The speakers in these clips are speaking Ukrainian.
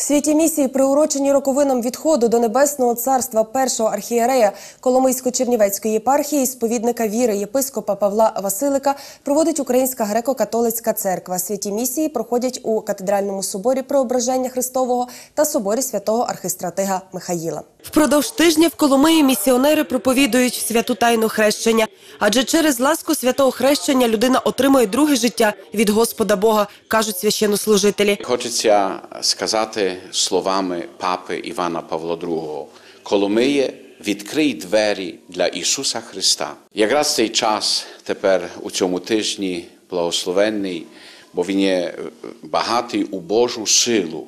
Святі місії, приурочені роковинам відходу до небесного царства першого архієрея Коломийсько-Чернівецької єпархії, сповідника віри єпископа Павла Василика, проводить Українська греко-католицька церква. Святі місії проходять у катедральному соборі Преображення Христового та соборі святого архистратига Михаїла. Впродовж тижня в Коломиї місіонери проповідують святу тайну хрещення, адже через ласку святого хрещення людина отримує друге життя від Господа Бога, кажуть священнослужителі. Хочеться сказати словами папи Івана Павла II. Коломиє, відкрий двері для Ісуса Христа. Якраз цей час тепер у цьому тижні благословенний, бо він є багатий у Божу силу.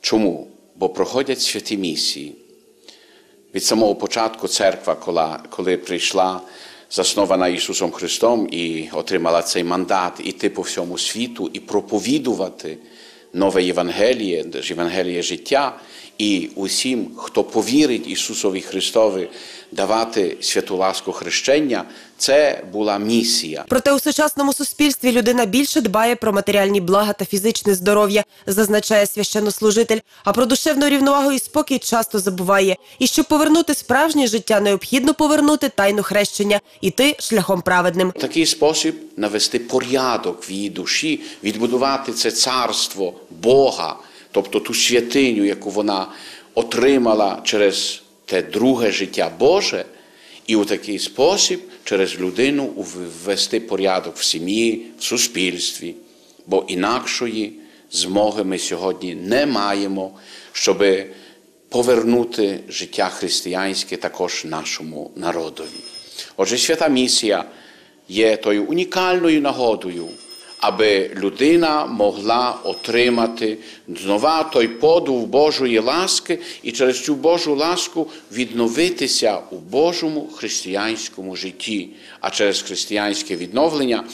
Чому? Бо проходять святі місії. Від самого початку церква, коли прийшла, заснована Ісусом Христом і отримала цей мандат іти по всьому світу і проповідувати нове Євангеліє, Євангеліє життя, і усім, хто повірить Ісусові Христові, давати святу ласку хрещення, це була місія. Проте у сучасному суспільстві людина більше дбає про матеріальні блага та фізичне здоров'я, зазначає священнослужитель. А про душевну рівновагу і спокій часто забуває. І щоб повернути справжнє життя, необхідно повернути тайну хрещення, іти шляхом праведним. Такий спосіб навести порядок в її душі, відбудувати це царство Бога, тобто ту святиню, яку вона отримала через те друге життя Боже, і у такий спосіб через людину ввести порядок в сім'ї, в суспільстві, бо інакшої змоги ми сьогодні не маємо, щоб повернути життя християнське також нашому народові. Отже, свята місія є тою унікальною нагодою, аби людина могла отримати знова той подув Божої ласки і через цю Божу ласку відновитися у Божому християнському житті, а через християнське відновлення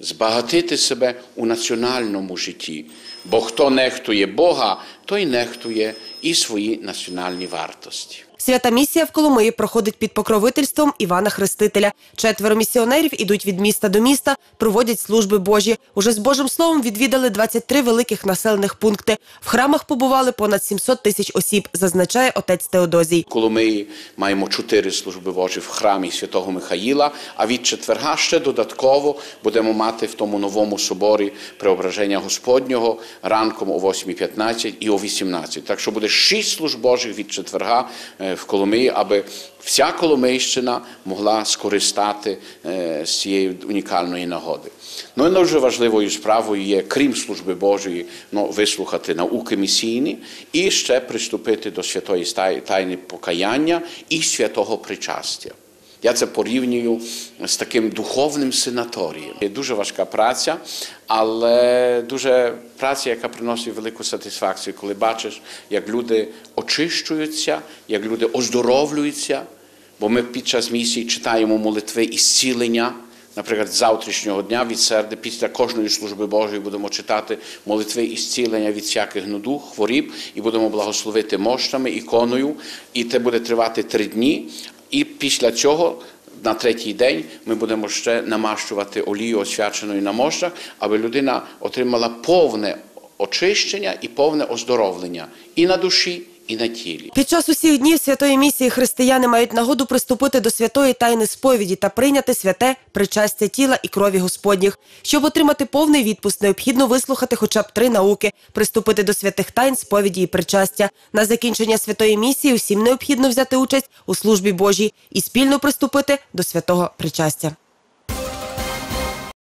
збагатити себе у національному житті. Бо хто нехтує Бога, той нехтує і свої національні вартості. Свята місія в Коломиї проходить під покровительством Івана Хрестителя. Четверо місіонерів ідуть від міста до міста, проводять служби Божі. Уже з Божим словом відвідали 23 великих населених пункти. В храмах побували понад 700 тисяч осіб, зазначає отець Теодозій. Коли ми маємо чотири служби Божі в храмі святого Михаїла, а від четверга ще додатково будемо мати в тому новому соборі преображення Господнього ранком о 8.15 і о 18. Так що буде шість служб Божих від четверга в Коломиї, аби вся Коломийщина могла скористати з цієї унікальної нагоди. Ну і дуже важливою справою є, крім служби Божої, ну, вислухати науки місійні і ще приступити до святої тайни покаяння і святого причастя. Я це порівнюю з таким духовним сенаторієм. Є дуже важка праця, але дуже праця, яка приносить велику сатисфакцію, коли бачиш, як люди очищуються, як люди оздоровлюються. Бо ми під час місії читаємо молитви і зцілення. Наприклад, з завтрашнього дня від середи, після кожної служби Божої будемо читати молитви і зцілення від всяких нудух, хворіб, і будемо благословити мощами, іконою. І це буде тривати три дні. І після цього, на третій день, ми будемо ще намащувати олію освяченою на мощах, аби людина отримала повне очищення і повне оздоровлення і на душі, і на тілі. Під час усіх днів святої місії християни мають нагоду приступити до святої тайни сповіді та прийняти святе причастя тіла і крові Господніх. Щоб отримати повний відпуск, необхідно вислухати хоча б три науки, приступити до святих тайн сповіді і причастя. На закінчення святої місії усім необхідно взяти участь у службі Божій і спільно приступити до святого причастя.